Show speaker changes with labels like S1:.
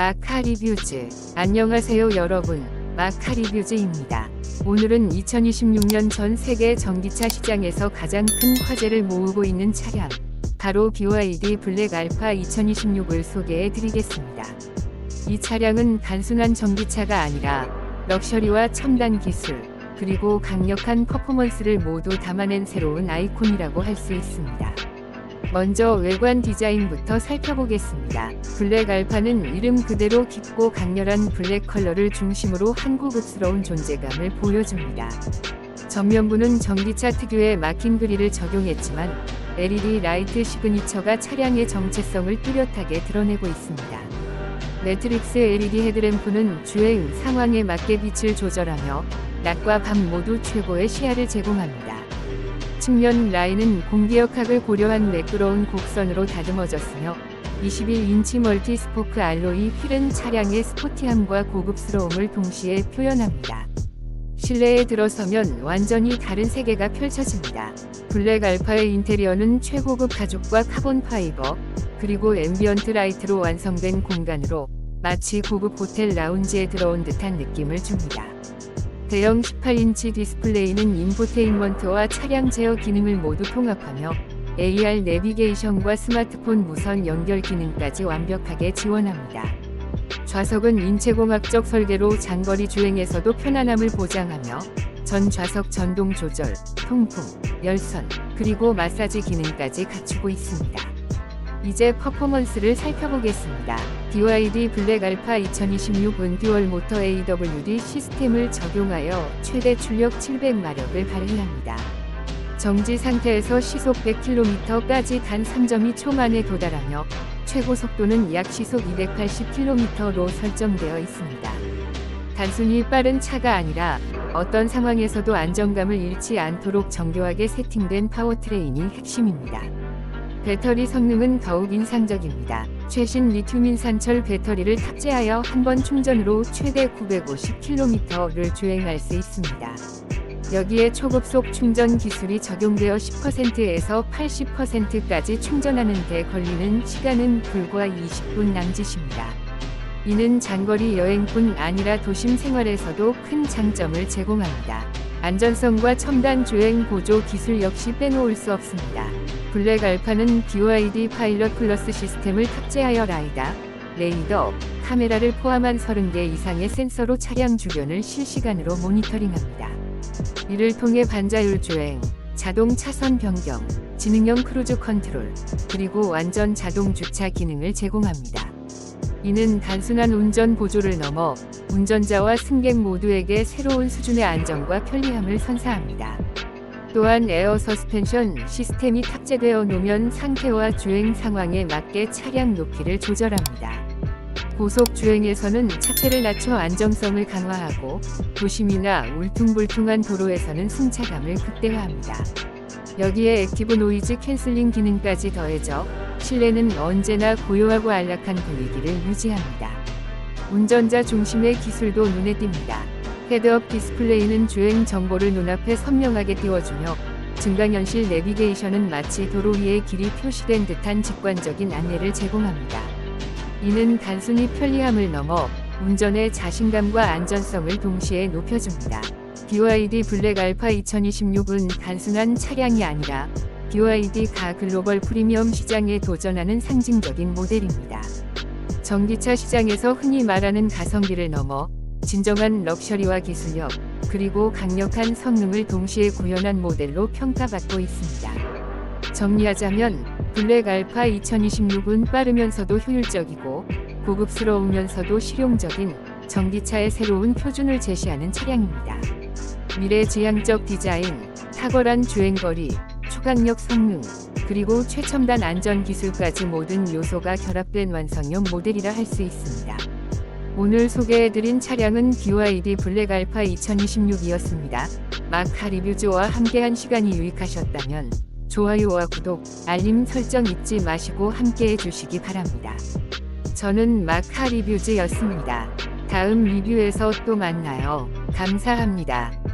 S1: 마카 리뷰즈. 안녕하세요 여러분. 마카 리뷰즈입니다. 오늘은 2026년 전 세계 전기차 시장에서 가장 큰 화제를 모으고 있는 차량. 바로 BYD 블랙 알파 2026을 소개해 드리겠습니다. 이 차량은 단순한 전기차가 아니라 럭셔리와 첨단 기술, 그리고 강력한 퍼포먼스를 모두 담아낸 새로운 아이콘이라고 할 수 있습니다. 먼저 외관 디자인부터 살펴보겠습니다. 블랙 알파는 이름 그대로 깊고 강렬한 블랙 컬러를 중심으로 한 고급스러운 존재감을 보여줍니다. 전면부는 전기차 특유의 막힌 그릴을 적용했지만 LED 라이트 시그니처가 차량의 정체성을 뚜렷하게 드러내고 있습니다. 매트릭스 LED 헤드램프는 주행 상황에 맞게 빛을 조절하며 낮과 밤 모두 최고의 시야를 제공합니다. 측면 라인은 공기역학을 고려한 매끄러운 곡선으로 다듬어졌으며 21인치 멀티 스포크 알로이 휠은 차량의 스포티함과 고급스러움을 동시에 표현합니다. 실내에 들어서면 완전히 다른 세계가 펼쳐집니다. 블랙 알파의 인테리어는 최고급 가죽과 카본 파이버, 그리고 앰비언트 라이트로 완성된 공간으로 마치 고급 호텔 라운지에 들어온 듯한 느낌을 줍니다. 대형 18인치 디스플레이는 인포테인먼트와 차량 제어 기능을 모두 통합하며 AR 내비게이션과 스마트폰 무선 연결 기능까지 완벽하게 지원합니다. 좌석은 인체공학적 설계로 장거리 주행에서도 편안함을 보장하며 전 좌석 전동 조절, 통풍, 열선, 그리고 마사지 기능까지 갖추고 있습니다. 이제 퍼포먼스를 살펴보겠습니다. BYD 블랙 알파 2026은 듀얼 모터 AWD 시스템을 적용하여 최대 출력 700마력을 발휘합니다. 정지 상태에서 시속 100km까지 단 3.2초 만에 도달하며 최고 속도는 약 시속 280km로 설정되어 있습니다. 단순히 빠른 차가 아니라 어떤 상황에서도 안정감을 잃지 않도록 정교하게 세팅된 파워트레인이 핵심입니다. 배터리 성능은 더욱 인상적입니다. 최신 리튬 인산철 배터리를 탑재하여 한 번 충전으로 최대 950km를 주행할 수 있습니다. 여기에 초급속 충전 기술이 적용되어 10%에서 80%까지 충전하는 데 걸리는 시간은 불과 20분 남짓입니다. 이는 장거리 여행뿐 아니라 도심 생활에서도 큰 장점을 제공합니다. 안전성과 첨단 주행 보조 기술 역시 빼놓을 수 없습니다. 블랙 알파는 BYD 파일럿 플러스 시스템을 탑재하여 라이다, 레이더, 카메라를 포함한 30개 이상의 센서로 차량 주변을 실시간으로 모니터링합니다. 이를 통해 반자율 주행, 자동 차선 변경, 지능형 크루즈 컨트롤, 그리고 완전 자동 주차 기능을 제공합니다. 이는 단순한 운전 보조를 넘어 운전자와 승객 모두에게 새로운 수준의 안정과 편리함을 선사합니다. 또한 에어 서스펜션 시스템이 탑재되어 노면 상태와 주행 상황에 맞게 차량 높이를 조절합니다. 고속 주행에서는 차체를 낮춰 안정성을 강화하고 도심이나 울퉁불퉁한 도로에서는 승차감을 극대화합니다. 여기에 액티브 노이즈 캔슬링 기능까지 더해져 실내는 언제나 고요하고 안락한 분위기를 유지합니다. 운전자 중심의 기술도 눈에 띕니다. 헤드업 디스플레이는 주행 정보를 눈앞에 선명하게 띄워주며 증강현실 내비게이션은 마치 도로 위에 길이 표시된 듯한 직관적인 안내를 제공합니다. 이는 단순히 편리함을 넘어 운전의 자신감과 안전성을 동시에 높여줍니다. BYD 블랙 알파 2026은 단순한 차량이 아니라 BYD가 글로벌 프리미엄 시장에 도전하는 상징적인 모델입니다. 전기차 시장에서 흔히 말하는 가성비를 넘어 진정한 럭셔리와 기술력, 그리고 강력한 성능을 동시에 구현한 모델로 평가받고 있습니다. 정리하자면 블랙 알파 2026은 빠르면서도 효율적이고 고급스러우면서도 실용적인 전기차의 새로운 표준을 제시하는 차량입니다. 미래 지향적 디자인, 탁월한 주행거리, 초강력 성능, 그리고 최첨단 안전 기술까지 모든 요소가 결합된 완성형 모델이라 할 수 있습니다. 오늘 소개해드린 차량은 BYD 블랙 알파 2026이었습니다. 마카 리뷰즈와 함께한 시간이 유익하셨다면 좋아요와 구독, 알림 설정 잊지 마시고 함께해 주시기 바랍니다. 저는 마카 리뷰즈였습니다. 다음 리뷰에서 또 만나요. 감사합니다.